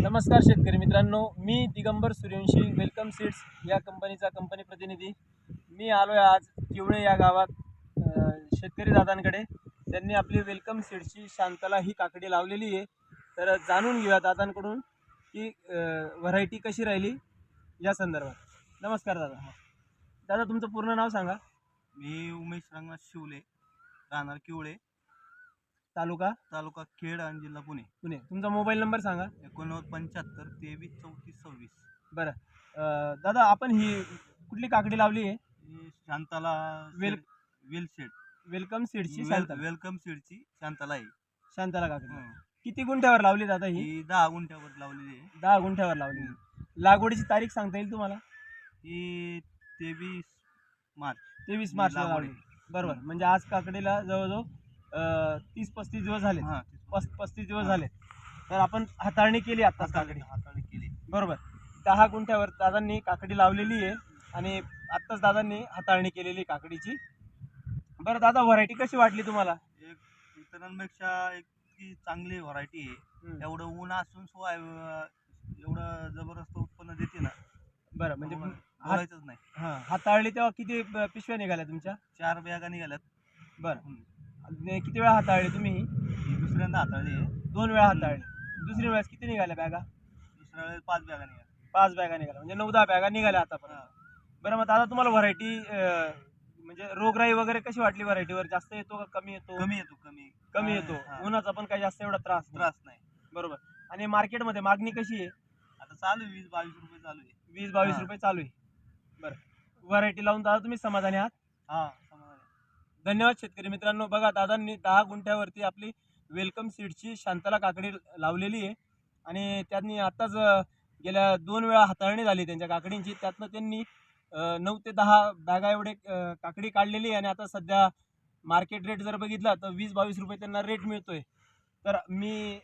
नमस्कार शेतकरी मित्रांनो मी दिगंबर सूर्यवंशी वेलकम सीड्स या कंपनीचा कंपनी प्रतिनिधी. मी आलो आहे आज किवळे या गावात शेतकरी दादांकडे. त्यांनी आपली वेलकम सीड्सची शांतला ही काकडी लावलेली आहे. तर जाणून घेऊया दादांकडून की व्हरायटी कशी राहिली या संदर्भात. नमस्कार दादा. दादा तुमचं पूर्ण नाव सांगा. मी उमेश रंगनाथ शिवले राहणार किवळे. तालुका? तालुका खेड आणि जिल्हा पुणे. पुणे. तुमचा मोबाईल नंबर सांगा. एकोणनव्वद पंच्याहत्तर तेवीस चौतीस सव्वीस. बरं. अ, दादा आपण ही कुठली काकडी लावली आहे? ही शांताला वेल- वेल शेड वेलकम सीडची वेल- शांतला. वेलकम सीडची शांताला आहे. शांतला काकडी. हं. किती गुंठ्यावर लावली दादा ही? ही दहा गुंठ्यावर लावलेली आहे. दहा गुंठ्यावर लावली. लागवडीची तारीख सांगता येईल तुम्हाला? ही तेवीस मार्च. तेवीस मार्चला लागवड लावली. बरोबर. म्हणजे आज काकडीला जवळजवळ तीस पस्तीस दिवस झाले हा पस पस्तीस दिवस. झाले तर आपण हाताळणी केली आता काकडी. हाताळी हाताळी केली. बरोबर. दहा गुंठ्यावर दादांनी काकडी लावलेली आहे आणि आत्ताच दादांनी हाताळणी केलेली काकडीची. बरं दादा व्हरायटी कशी वाटली तुम्हाला? एक इतरांपेक्षा एक ती चांगली व्हरायटी आहे. एवढं ऊन असून सोय एवढं जबरदस्त उत्पन्न देते ना बरं म्हणजे बोलायचंच नाही. हां हाताळली तेव्हा किती पिशव्या निघाल्या तुमच्या? चार बॅगा निघाल्यात. बरं. आणि किती वेळा हाताळली तुम्ही ही? ही दुसऱ्यांदा हाताळली आहे. दोन वेळा हाताळली. दुसरी वेळेस किती निघाल्या बॅगा? दुसऱ्या वेळेस पाच बॅगा निघाल्या. पाच बॅगा निघाल्या. म्हणजे नऊ दहा बॅगा निघाल्या आतापर्यंत. बरं मग दादा तुम्हाला व्हरायटी म्हणजे रोगराई वगैरे कशी वाटली व्हरायटीवर जास्त येतो का कमी येतो? कमी येतो कमी. कमी येतो. हा. उन्हाचा पण काही जास्त एवढा त्रास नाही. त्रास नाही. बरोबर. आणि मार्केटमध्ये मागणी कशी आहे? आता चालू आहे वीस बावीस रुपये चालू आहे. वीस बावीस हा. रुपये चालू आहे. बरं. व्हरायटी लावून दादा तुम्ही समाधानी आहात? हा. धन्यवाद शेतकरी मित्रांनो. बघा दादांनी दहा गुंठ्यावरती आपली वेलकम सीडची शांतला काकडी लावलेली आहे. आणि त्यांनी आत्ताच गेल्या दोन वेळा हाताळणी झाली त्यांच्या काकडींची. त्यातनं त्यांनी नऊ ते दहा बॅगा एवढे काकडी काढलेली आहे. आणि आता सध्या मार्केट रेट जर बघितला तर वीस बावीस रुपये त्यांना रेट मिळतोय. तर मी